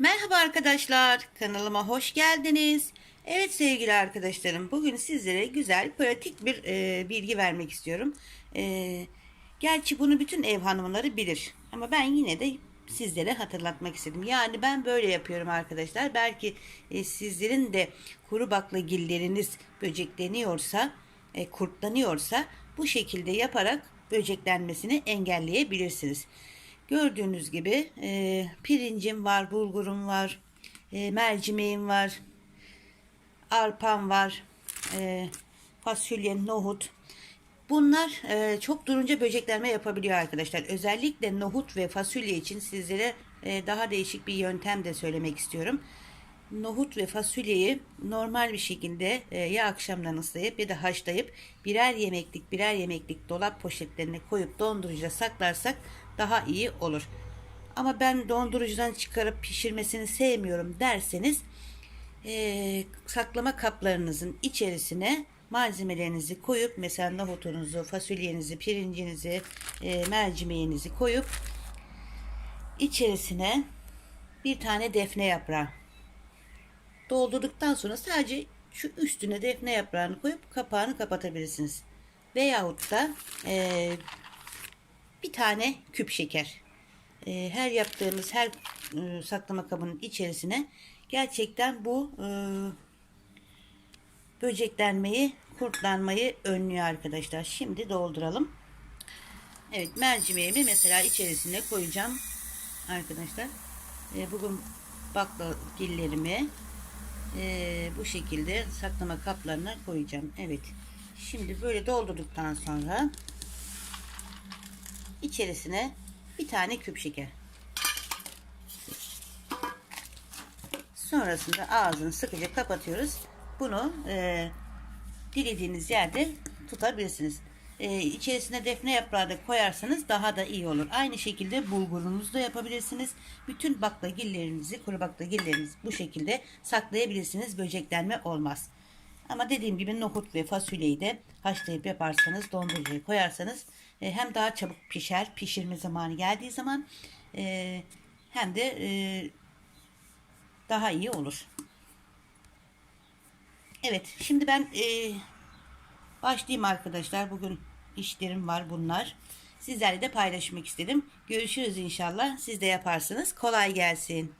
Merhaba arkadaşlar, kanalıma hoş geldiniz. Evet sevgili arkadaşlarım, bugün sizlere güzel, pratik bir e, bilgi vermek istiyorum. E, gerçi bunu bütün ev hanımları bilir ama ben yine de sizlere hatırlatmak istedim. Yani ben böyle yapıyorum arkadaşlar. Belki e, sizlerin de kuru baklagilleriniz böcekleniyorsa, e, kurtlanıyorsa bu şekilde yaparak böceklenmesini engelleyebilirsiniz. Gördüğünüz gibi e, pirincim var, bulgurum var, e, mercimeğim var, arpam var, e, fasulye, nohut. Bunlar e, çok durunca böceklenme yapabiliyor arkadaşlar. Özellikle nohut ve fasulye için sizlere e, daha değişik bir yöntem de söylemek istiyorum. Nohut ve fasulyeyi normal bir şekilde e, ya akşamdan ıslayıp ya da haşlayıp birer yemeklik birer yemeklik dolap poşetlerine koyup dondurucuda saklarsak daha iyi olur. Ama ben dondurucudan çıkarıp pişirmesini sevmiyorum derseniz e, saklama kaplarınızın içerisine malzemelerinizi koyup mesela nohutunuzu, fasulyenizi, pirincinizi, e, mercimeğinizi koyup içerisine bir tane defne yaprağı doldurduktan sonra sadece şu üstüne defne yaprağını koyup kapağını kapatabilirsiniz. Veyahut da e, bir tane küp şeker. E, her yaptığımız her e, saklama kabının içerisine gerçekten bu e, böceklenmeyi, kurtlanmayı önlüyor arkadaşlar. Şimdi dolduralım. Evet mercimeğimi mesela içerisine koyacağım arkadaşlar. E, bugün baklagillerimi e, bu şekilde saklama kaplarına koyacağım. Evet. Şimdi böyle doldurduktan sonra içerisine bir tane küp şeker. Sonrasında ağzını sıkıca kapatıyoruz. Bunu e, dilediğiniz yerde tutabilirsiniz. E, içerisine defne yaprağı da koyarsanız daha da iyi olur. Aynı şekilde bulgurunuzu da yapabilirsiniz. Bütün baklagillerinizi, kuru baklagillerinizi bu şekilde saklayabilirsiniz. Böceklenme olmaz. Ama dediğim gibi nohut ve fasulyeyi de haşlayıp yaparsanız, dondurucuya koyarsanız e, hem daha çabuk pişer, pişirme zamanı geldiği zaman e, hem de e, daha iyi olur. Evet, şimdi ben e, başlayayım arkadaşlar. Bugün işlerim var bunlar. Sizlerle de paylaşmak istedim. Görüşürüz inşallah. Siz de yaparsınız. Kolay gelsin.